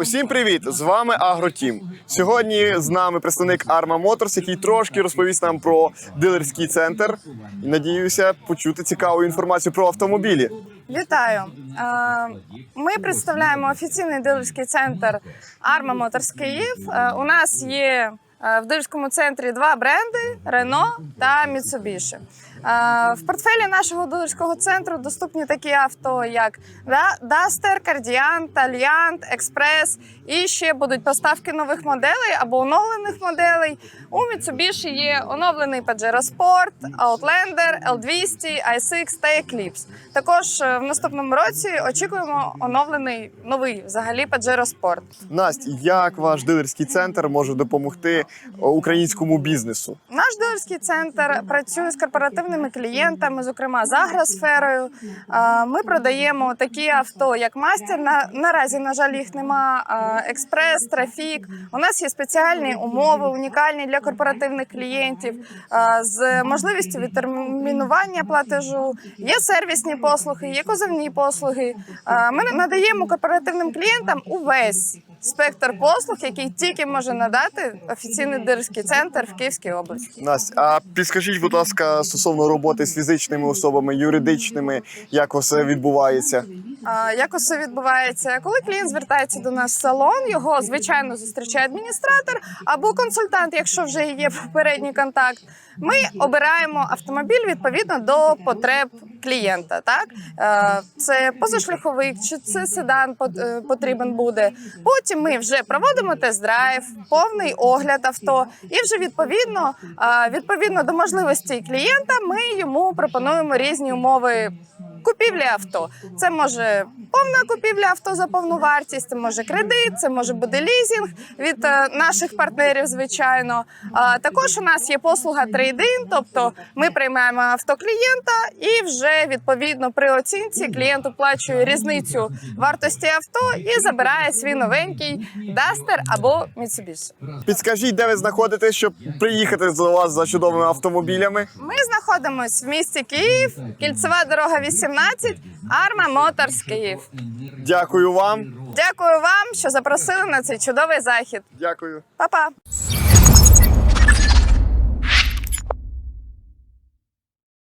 Усім привіт! З вами Агротім. Сьогодні з нами представник Arma Motors, який трошки розповість нам про дилерський центр. Надіюся почути цікаву інформацію про автомобілі. Вітаю! Е, Ми представляємо офіційний дилерський центр Arma Motors Київ. Е, У нас є е, в дилерському центрі два бренди Renault та Mitsubishi. Е, В портфелі нашого дилерського центру доступні такі авто, як Да- Duster, Cardian, Taliant, Express. І ще будуть поставки нових моделей або оновлених моделей. У Mitsubishi є оновлений Pajero Sport, Outlander, L200, i6 та Eclipse. Також е, в наступному році очікуємо оновлений новий взагалі Pajero Sport. Настя, як ваш дилерський центр може допомогти українському бізнесу? Наш дилерський центр працює з корпоративними клієнтами, зокрема з агросферою. Ми продаємо такі авто, як мастер. На наразі, на жаль, їх нема. Експрес, трафік. У нас є спеціальні умови, унікальні для корпоративних клієнтів з можливістю відтермінування платежу. Є сервісні послуги, є кузовні послуги. Ми надаємо корпоративним клієнтам увесь спектр послуг, який тільки може надати офіційний дирський центр в Київській області. Настя, а підскажіть, будь ласка, стосовно роботи з фізичними особами, юридичними, як все відбувається? Як усе відбувається? Коли клієнт звертається до нас в салон, його звичайно зустрічає адміністратор або консультант, якщо вже є попередній контакт. Ми обираємо автомобіль відповідно до потреб клієнта. Так Е, це позашляховик чи це седан е, потрібен буде. Потім ми вже проводимо тест-драйв, повний огляд авто, і вже відповідно е, відповідно до можливостей клієнта, ми йому пропонуємо різні умови купівлі авто. Це може повна купівля авто за повну вартість, це може кредит, це може бути лізінг від е, наших партнерів, звичайно. Також у нас є послуга трейдин, тобто ми приймаємо авто клієнта і вже відповідно при оцінці клієнт оплачує різницю вартості авто і забирає свій новенький Duster або Mitsubishi. Підскажіть, де ви знаходитесь, щоб приїхати до вас за чудовими автомобілями? Ми знаходимося в місті Київ, кільцева дорога 18, Arma Моторс Київ. Дякую вам. Дякую вам, що запросили на цей чудовий захід. Дякую. Па-па!